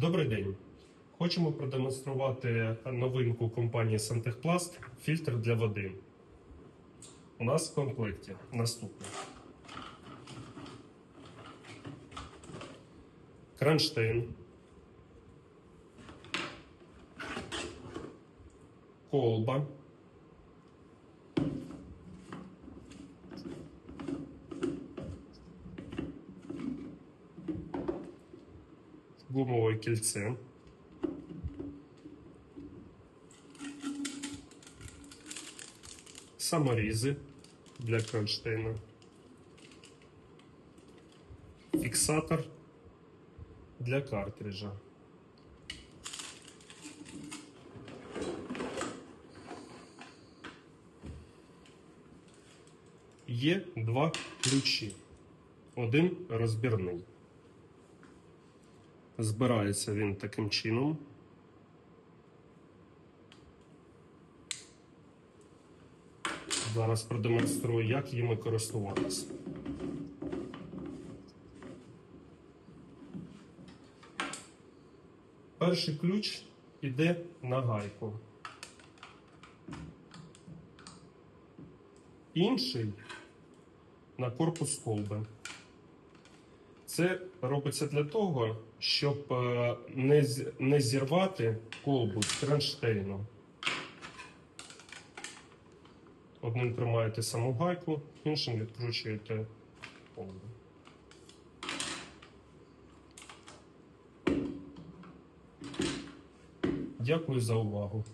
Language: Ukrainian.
Добрий день. Хочемо продемонструвати новинку компанії Сантехпласт фільтр для води. У нас в комплекті наступне. Кронштейн. Колба. Гумове кільце. Саморізи для кронштейна. Фіксатор для картриджа. Є два ключі. Один розбірний. Збирається він таким чином. Зараз продемонструю, як їми користуватися. Перший ключ іде на гайку. Інший на корпус колби. Це робиться для того, щоб е, не, не зірвати колбу з кронштейну. Одним тримаєте саму гайку, іншим відкручуєте колбу. Дякую за увагу.